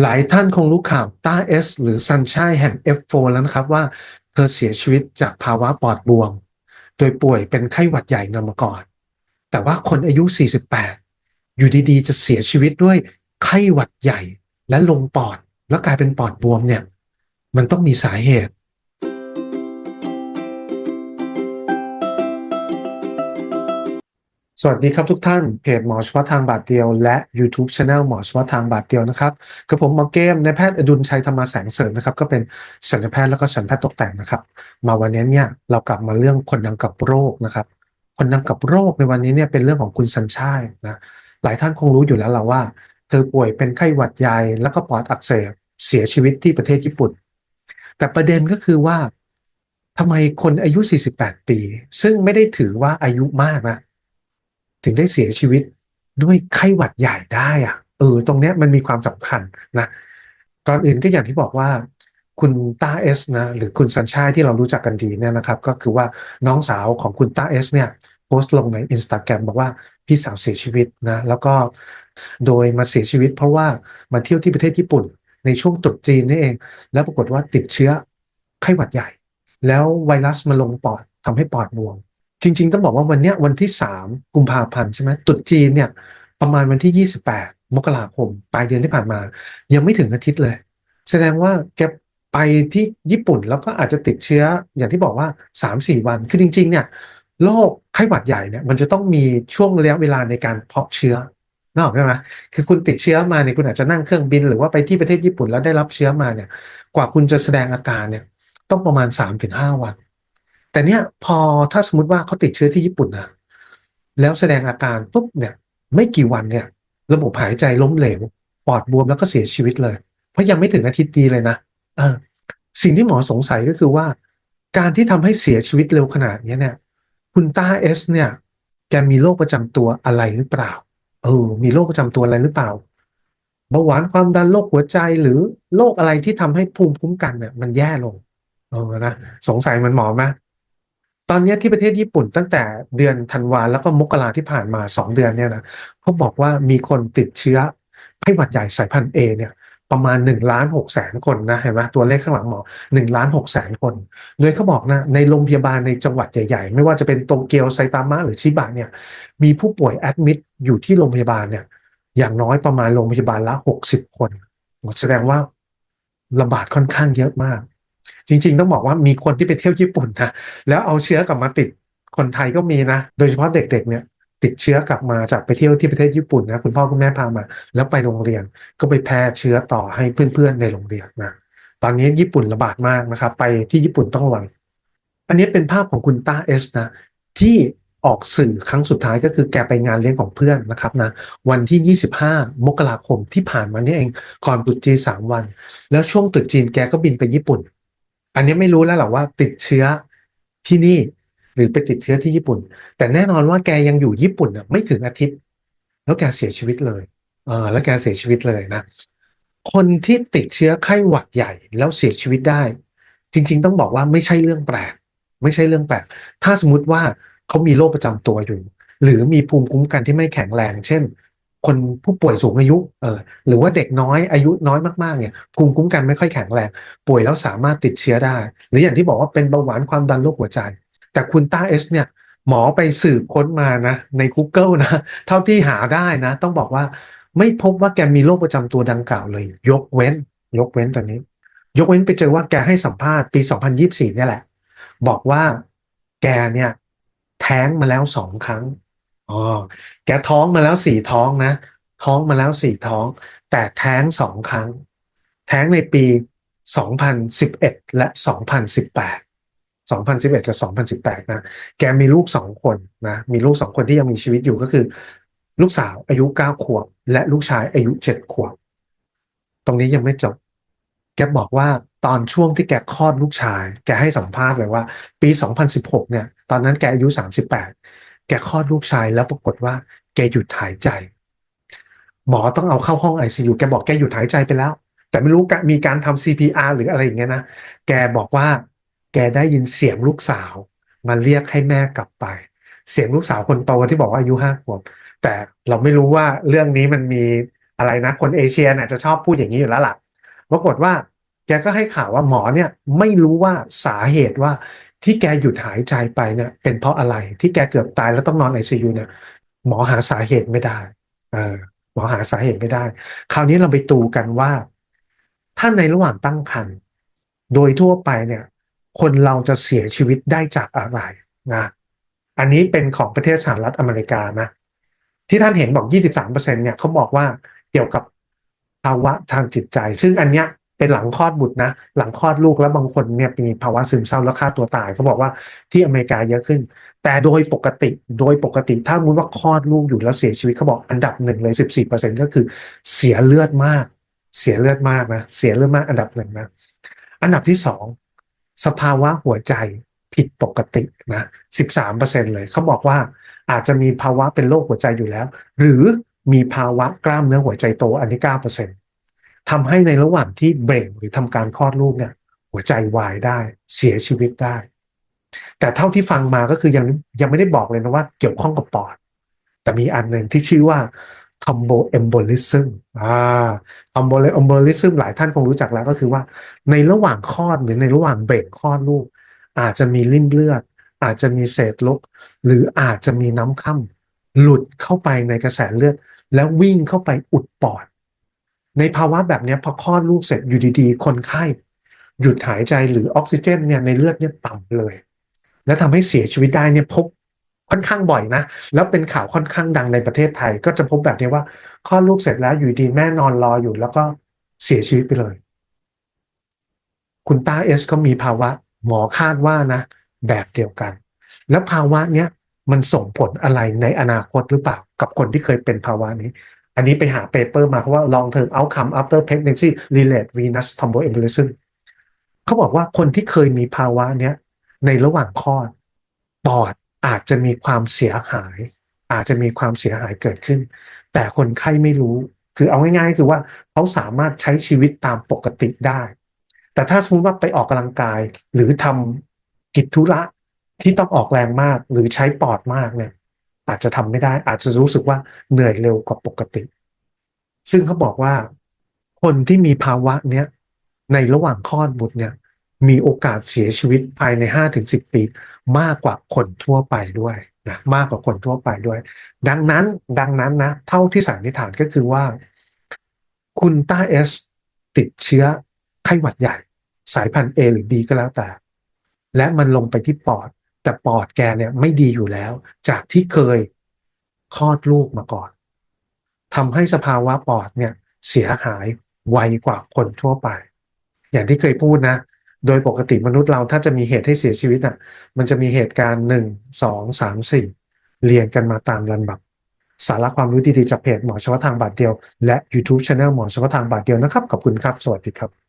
หลายท่านคงรู้ข่าวต้าเอสหรือซันชัยแห่ง F4 แล้วนะครับว่าเธอเสียชีวิตจากภาวะปอดบวม โดยป่วยเป็นไข้หวัดใหญ่นำมาก่อน แต่ว่าคนอายุ 48 อยู่ดีๆ จะเสียชีวิตด้วยไข้หวัดใหญ่และลงปอดแล้วกลายเป็นปอดบวมเนี่ย มันต้องมีสาเหตุ สวัสดีครับทุกท่านเพจหมอเฉพาะทางบาทเดียว และ YouTube Channel หมอเฉพาะทางบาทเดียวนะครับกับผมหมอเกมในแพทย์อดุลชัยธรรมแสงเสริมนะครับก็เป็นศัลยแพทย์แล้วก็ศัลยแพทย์ตกแต่งนะครับ มาวันนี้เนี่ยเรากลับมาเรื่องคนดังกับโรคนะครับ คนดังกับโรคในวันนี้เนี่ยเป็นเรื่องของคุณสัญชายนะหลายท่านคงรู้อยู่แล้วล่ะว่า เธอป่วยเป็นไข้หวัดใหญ่แล้วก็ปอดอักเสบเสียชีวิตที่ประเทศญี่ปุ่น แต่ประเด็นก็คือว่าทำไมคนอายุ 48 ปี ซึ่งไม่ได้ถือว่าอายุมากนะ ถึงได้เสียชีวิตด้วยไข้หวัดใหญ่ได้อะเออ ตรงเนี้ยมันมีความสำคัญนะก่อนอื่นก็อย่างที่บอกว่าคุณต้าเอสนะหรือคุณสัญชายที่เรารู้จักกันดีเนี่ยนะครับ ก็คือว่าน้องสาวของคุณต้าเอสเนี่ยโพสต์ลงในอินสตาแกรมบอกว่าพี่สาวเสียชีวิตนะแล้วก็โดยมาเสียชีวิต เพราะว่ามาเที่ยวที่ประเทศญี่ปุ่น ในช่วงตรุษจีนนี่เอง แล้วปรากฏว่าติดเชื้อไข้หวัดใหญ่ แล้วไวรัสมาลงปอดทำให้ปอดบวม จริง ๆ ต้องบอกว่าวันเนี้ยวันที่ 3 กุมภาพันธ์ใช่ไหมตรุษจีนเนี่ยประมาณวันที่ 28 มกราคม ปลายเดือนที่ผ่านมา ยังไม่ถึงอาทิตย์เลย แสดงว่าแกไปที่ญี่ปุ่นแล้วก็อาจจะติดเชื้ออย่างที่บอกว่า 3-4 วัน คือจริง ๆ เนี่ยโรคไข้หวัดใหญ่เนี่ยมันจะต้องมีช่วงระยะเวลาในการเพาะเชื้อนออกใช่ไหมคือคุณติดเชื้อมาเนี่ยคุณอาจจะนั่งเครื่องบิน หรือว่าไปที่ประเทศญี่ปุ่นแล้วได้รับเชื้อมาเนี่ย กว่าคุณจะแสดงอาการเนี่ย ต้องประมาณ3-5วัน แต่เนี่ยพอถ้าสมมติว่าเขาติดเชื้อที่ญี่ปุ่นนะแล้วแสดงอาการปุ๊บเนี่ยไม่กี่วันเนี่ย ระบบหายใจล้มเหลวปอดบวมแล้วก็เสียชีวิตเลย เพราะยังไม่ถึงอาทิตย์ดีเลยนะเออสิ่งที่หมอสงสัยก็คือว่า การที่ทำให้เสียชีวิตเร็วขนาดนี้เนี่ยคุณต้าเอสเนี่ย แกมีโรคประจำตัวอะไรหรือเปล่า เออ มีโรคประจำตัวอะไรหรือเปล่าเบาหวานความดันโรคหัวใจหรือโรคอะไรที่ทำให้ภูมิคุ้มกันเนี่ยมันแย่ลงเออนะสงสัยมันหมอไหม อนนี้ที่ประเทศญี่ปุ่นตั้งแต่เดือนธันวาแล้วก็มกราที่ผ่านมาสองเดือนเนี่ยนะเขาบอกว่ามีคนติดเชื้อไข้หวัดใหญ่สายพันธุ์เอเนี่ยประมาณ1นล้านหกแสนคนนะเห็นไหมตัวเลขข้างหลังหมอ1ล้านหกแสนคน โดยเขาบอกนะในโรงพยาบาลในจังหวัดใหญ่ๆ ไม่ว่าจะเป็นโตเกียวไซตามะหรือชิบะเนี่ยมีผู้ป่วยแอดมิดอยู่ที่โรงพยาบาลเนี่ยอย่างน้อยประมาณโรงพยาบาลละ 60 คน แสดงว่าระบาดค่อนข้างเยอะมาก จริง ๆ ต้องบอกว่ามีคนที่ไปเที่ยวญี่ปุ่นนะแล้วเอาเชื้อกลับมาติดคนไทยก็มีนะ โดยเฉพาะเด็ก ๆ เนี่ยติดเชื้อกลับมาจากไปเที่ยวที่ประเทศญี่ปุ่นนะคุณพ่อคุณแม่พามา แล้วไปโรงเรียนก็ไปแพร่เชื้อต่อให้เพื่อนๆในโรงเรียนนะตอนนี้ญี่ปุ่นระบาดมากนะครับ ไปที่ญี่ปุ่นต้องระวัง อันนี้เป็นภาพของคุณต้าเอสนะที่ออกสื่อครั้งสุดท้ายก็คือแกไปงานเลี้ยงของเพื่อนนะครับนะวันที่ 25 มกราคมที่ผ่านมานี่เองก่อนตรุษจีนสามวัน แล้วช่วงตรุษจีนแกก็บินไปญี่ปุ่น อันนี้ไม่รู้แล้วหรอว่าติดเชื้อที่นี่ หรือไปติดเชื้อที่ญี่ปุ่น แต่แน่นอนว่าแกยังอยู่ญี่ปุ่นอะไม่ถึงอาทิตย์ แล้วแกเสียชีวิตเลยเออแล้วแกเสียชีวิตเลยนะ คนที่ติดเชื้อไข้หวัดใหญ่แล้วเสียชีวิตได้ จริง ๆ ต้องบอกว่าไม่ใช่เรื่องแปลก ไม่ใช่เรื่องแปลก ถ้าสมมติว่าเขามีโรคประจำตัวอยู่ หรือมีภูมิคุ้มกันที่ไม่แข็งแรง เช่น คนผู้ป่วยสูงอายุเออหรือว่าเด็กน้อยอายุน้อยมากๆเนี่ยภูมิคุ้มกันไม่ค่อยแข็งแรง ป่วยแล้วสามารถติดเชื้อได้ หรืออย่างที่บอกว่าเป็นเบาหวานความดันโรคหัวใจ แต่คุณต้าเอสเนี่ยหมอไปสืบค้นมานะใน Google นะ เท่าที่หาได้นะ ต้องบอกว่าไม่พบว่าแกมีโรคประจำตัวดังกล่าวเลย ยกเว้น ยกเว้นตอนนี้ ยกเว้นไปเจอว่าแกให้สัมภาษณ์ปี 2024เนี่ยแหละ บอกว่าแกเนี่ย แท้งมาแล้วสองครั้ง อ๋อแกท้องมาแล้วสี่ท้องนะ ท้องมาแล้วสี่ท้อง แต่แท้งสองครั้ง แท้งในปี 2011 และ 2018 2011 กับ 2018 นะ แกมีลูกสองคนนะ มีลูกสองคนที่ยังมีชีวิตอยู่ก็คือ ลูกสาวอายุ 9 ขวบ และลูกชายอายุ 7 ขวบ ตรงนี้ยังไม่จบ แกบอกว่าตอนช่วงที่แกคลอดลูกชาย แกให้สัมภาษณ์เลยว่า ปี 2016 เนี่ย ตอนนั้นแกอายุ 38แกคลอดลูกชายแล้วปรากฏว่า แกหยุดหายใจ หมอต้องเอาเข้าห้อง ICU แกบอกแกหยุดหายใจไปแล้ว แต่ไม่รู้มีการทำ CPR หรืออะไรอย่างเงี้ยนะแกบอกว่า แกได้ยินเสียงลูกสาว มาเรียกให้แม่กลับไป เสียงลูกสาวคนโตที่บอกว่าอายุห้าขวบแต่เราไม่รู้ว่าเรื่องนี้มันมีอะไรนะคนเอเชียเนี่ยจะชอบพูดอย่างนี้อยู่แล้วล่ะปรากฏว่าแกก็ให้ข่าวว่าหมอเนี่ยไม่รู้ว่าสาเหตุว่า ที่แกหยุดหายใจไปเนี่ยเป็นเพราะอะไรที่แกเกือบตายแล้วต้องนอนไอซียูเนี่ยหมอหาสาเหตุไม่ได้เออหมอหาสาเหตุไม่ได้ คราวนี้เราไปดูกันว่า ถ้าในระหว่างตั้งครรภ์โดยทั่วไปเนี่ย คนเราจะเสียชีวิตได้จากอะไรนะอันนี้เป็นของประเทศสหรัฐอเมริกานะที่ท่านเห็นบอก 23%เนี่ยเขาบอกว่าเกี่ยวกับภาวะทางจิตใจ ซึ่งอันเนี้ย เป็นหลังคลอดบุตรนะ หลังคลอดลูกแล้วบางคนเนี่ยมีภาวะซึมเศร้าแล้วฆ่าตัวตายเขาบอกว่าที่อเมริกาเยอะขึ้น แต่โดยปกติโดยปกติถ้ามุติว่าคลอดลูกอยู่แล้วเสียชีวิตเขาบอกอันดับหนึ่งเลย14%ก็คือเสียเลือดมาก เสียเลือดมากนะเสียเลือดมากอันดับหนึ่งนะอันดับที่สองสภาวะหัวใจผิดปกตินะ13%เลยเขาบอกว่าอาจจะมีภาวะเป็นโรคหัวใจอยู่แล้ว หรือมีภาวะกล้ามเนื้อหัวใจโตอันนี้9% ทำให้ในระหว่างที่เบ่งหรือทำการคลอดลูกเนี่ย หัวใจวายได้เสียชีวิตได้ แต่เท่าที่ฟังมาก็คือยังยังไม่ได้บอกเลยนะว่าเกี่ยวข้องกับปอด แต่มีอันหนึ่งที่ชื่อว่า thromboembolism อ่า thromboembolism หลายท่านคงรู้จักแล้วก็คือว่า ในระหว่างคลอดหรือในระหว่างเบ่งคลอดลูก อาจจะมีริ่มเลือด อาจจะมีเศษลก หรืออาจจะมีน้ำค่ำหลุดเข้าไปในกระแสเลือด แล้ววิ่งเข้าไปอุดปอด ในภาวะแบบนี้พอคลอดลูกเสร็จอยู่ดีๆ คนไข้ หยุดหายใจหรือออกซิเจนเนี่ยในเลือดเนี่ยต่ำเลย และทำให้เสียชีวิตได้เนี่ยพบค่อนข้างบ่อยนะ แล้วเป็นข่าวค่อนข้างดังในประเทศไทย ก็จะพบแบบนี้ว่าคลอดลูกเสร็จแล้วอยู่ดีแม่นอนรออยู่แล้วก็เสียชีวิตไปเลย คุณตาเอสก็มีภาวะหมอคาดว่านะ แบบเดียวกัน แล้วภาวะเนี้ยมันส่งผลอะไรในอนาคตหรือเปล่า กับคนที่เคยเป็นภาวะนี้ อันนี้ไปหาเปเปอร์มาเขาว่า long term outcome after pregnancy relate venous thromboembolism เขาบอกว่าคนที่เคยมีภาวะเนี้ยในระหว่างคลอดปอดอาจจะมีความเสียหาย อาจจะมีความเสียหายเกิดขึ้น แต่คนไข้ไม่รู้ คือเอาง่ายๆคือว่าเขาสามารถใช้ชีวิตตามปกติได้ แต่ถ้าสมมติว่าไปออกกำลังกายหรือทำกิจธุระที่ต้องออกแรงมากหรือใช้ปอดมากเนี่ย อาจจะทำไม่ได้ อาจจะรู้สึกว่าเหนื่อยเร็วกว่าปกติ ซึ่งเขาบอกว่า คนที่มีภาวะเนี้ยในระหว่างคลอดบุตรเนี่ย มีโอกาสเสียชีวิตภายใน5-10ปี มากกว่าคนทั่วไปด้วยนะมากกว่าคนทั่วไปด้วย ดังนั้นดังนั้นนะ เท่าที่สันนิษฐานก็คือว่า คุณต้าเอสติดเชื้อไข้หวัดใหญ่ สายพันธุ์ A หรือ B ก็แล้วแต่ และมันลงไปที่ปอด แต่ปอดแกเนี่ยไม่ดีอยู่แล้ว จากที่เคยคลอดลูกมาก่อนทำให้สภาวะปอดเนี่ยเสียหายไวกว่าคนทั่วไป อย่างที่เคยพูดนะ โดยปกติมนุษย์เราถ้าจะมีเหตุให้เสียชีวิตอะ มันจะมีเหตุการณ์หนึ่งสองสามสี่เรียงกันมาตามลำดับ สาระความรู้ดีๆจากเพจหมอเฉพาะทางบาทเดียว และ YouTube Channel หมอเฉพาะทางบาทเดียวนะครับ ขอบคุณครับ สวัสดีครับ